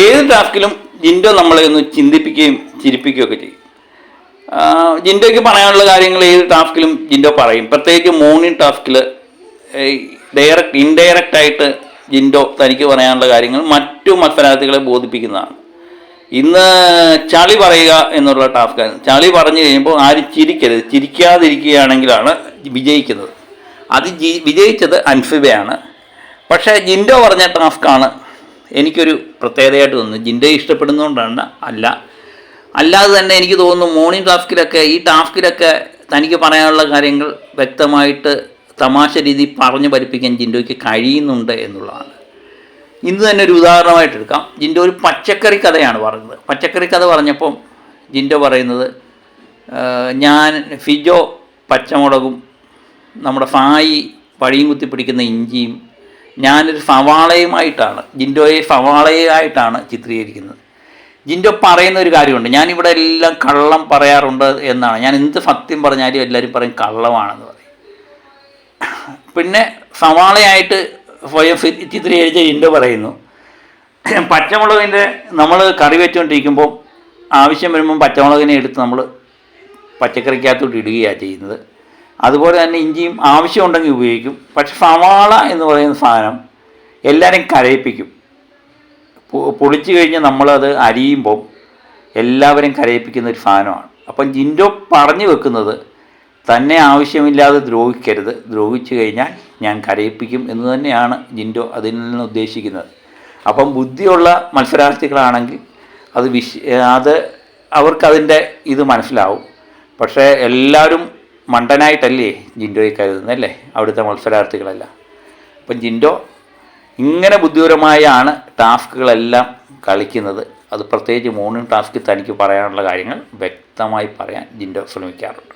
ഏത് ടാസ്കിലും ജിൻഡോ നമ്മളെ ഒന്ന് ചിന്തിപ്പിക്കുകയും ചിരിപ്പിക്കുകയൊക്കെ ചെയ്യും. ജിൻഡോയ്ക്ക് പറയാനുള്ള കാര്യങ്ങൾ ഏത് ടാസ്കിലും ജിൻഡോ പറയും. പ്രത്യേകിച്ച് മോർണിംഗ് ടാസ്കിൽ ഡയറക്റ്റ് ഇൻഡയറക്റ്റ് ആയിട്ട് ജിൻഡോ തനിക്ക് പറയാനുള്ള കാര്യങ്ങൾ മറ്റു മത്സരാർത്ഥികളെ ബോധിപ്പിക്കുന്നതാണ്. ഇന്ന് ചളി പറയുക എന്നുള്ള ടാസ്ക്കാണ് ചളി പറഞ്ഞു കഴിയുമ്പോൾ ആരും ചിരിക്കരുത്. ചിരിക്കാതിരിക്കുകയാണെങ്കിലാണ് വിജയിക്കുന്നത്. അത് ജി വിജയിച്ചത് അൻഫിബയാണ്. പക്ഷേ ജിൻഡോ പറഞ്ഞ ടാസ്ക്കാണ് എനിക്കൊരു പ്രത്യേകതയായിട്ട് തോന്നുന്നു. ജിന്റെ ഇഷ്ടപ്പെടുന്നതുകൊണ്ടാണ്. അല്ല. അല്ലാതെ തന്നെ എനിക്ക് തോന്നുന്നു മോർണിംഗ് ടാസ്കിലൊക്കെ ഈ ടാസ്കിലൊക്കെ തനിക്ക് പറയാനുള്ള കാര്യങ്ങൾ വ്യക്തമായിട്ട് തമാശ രീതി പറഞ്ഞു പഠിപ്പിക്കാൻ ജിൻഡോയ്ക്ക് കഴിയുന്നുണ്ട് എന്നുള്ളതാണ്. ഇന്ന് തന്നെ ഒരു ഉദാഹരണമായിട്ട് എടുക്കാം. ജിൻഡോ ഒരു പച്ചക്കറി കഥയാണ് പറയുന്നത്. പച്ചക്കറി കഥ പറഞ്ഞപ്പം ജിൻഡോ പറയുന്നത് ഞാൻ ഫിജോ പച്ചമുളകും നമ്മുടെ ഫായി വഴിയും കുത്തി പിടിക്കുന്ന ഇഞ്ചിയും ഞാനൊരു സവാളയുമായിട്ടാണ് ജിൻഡോയെ സവാളയായിട്ടാണ് ചിത്രീകരിക്കുന്നത്. ജിൻഡോ പറയുന്ന ഒരു കാര്യമുണ്ട് ഞാനിവിടെ എല്ലാം കള്ളം പറയാറുണ്ട് എന്നാണ്. ഞാൻ എന്ത് സത്യം പറഞ്ഞാലും എല്ലാവരും പറയും കള്ളമാണെന്ന് പറയും. പിന്നെ സവാളയായിട്ട് സ്വയം ചിത്രീകരിച്ച ജിൻഡോ പറയുന്നു പച്ചമുളകിന്റെ നമ്മൾ കറി വെച്ചുകൊണ്ടിരിക്കുമ്പോൾ ആവശ്യം വരുമ്പം പച്ചമുളകിനെ എടുത്ത് നമ്മൾ പച്ചക്കറിക്കകത്തോട്ട് ഇടുകയാണ് ചെയ്യുന്നത്. അതുപോലെ തന്നെ ഇഞ്ചിയും ആവശ്യമുണ്ടെങ്കിൽ ഉപയോഗിക്കും. പക്ഷെ സവാള എന്ന് പറയുന്ന സാധനം എല്ലാവരെയും കരയിപ്പിക്കും. പൊളിച്ചു കഴിഞ്ഞ് നമ്മളത് അരിയുമ്പോൾ എല്ലാവരും കരയിപ്പിക്കുന്ന ഒരു സാധനമാണ്. അപ്പം ജിൻഡോ പറഞ്ഞു വെക്കുന്നത് തന്നെ ആവശ്യമില്ലാതെ ദ്രോഹിക്കരുത്. ദ്രോഹിച്ചു കഴിഞ്ഞാൽ ഞാൻ കരയിപ്പിക്കും എന്ന് തന്നെയാണ് ജിൻഡോ അതിൽ നിന്ന് ഉദ്ദേശിക്കുന്നത്. അപ്പം ബുദ്ധിയുള്ള മത്സരാർത്ഥികളാണെങ്കിൽ അത് വിശ് അത് അവർക്കതിന്റെ ഇത് മനസ്സിലാവും. പക്ഷേ എല്ലാവരും മണ്ടനായിട്ടല്ലേ ജിൻഡോയെ കരുതുന്നല്ലേ അവിടുത്തെ മത്സരാർത്ഥികളല്ല. അപ്പം ജിൻഡോ ഇങ്ങനെ ബുദ്ധിപരമായാണ് ടാസ്കുകളെല്ലാം കളിക്കുന്നത്. അത് പ്രത്യേകിച്ച് മോർണിംഗ് ടാസ്കിൽ തനിക്ക് പറയാനുള്ള കാര്യങ്ങൾ വ്യക്തമായി പറയാൻ ജിൻഡോ ശ്രമിക്കാറുണ്ട്.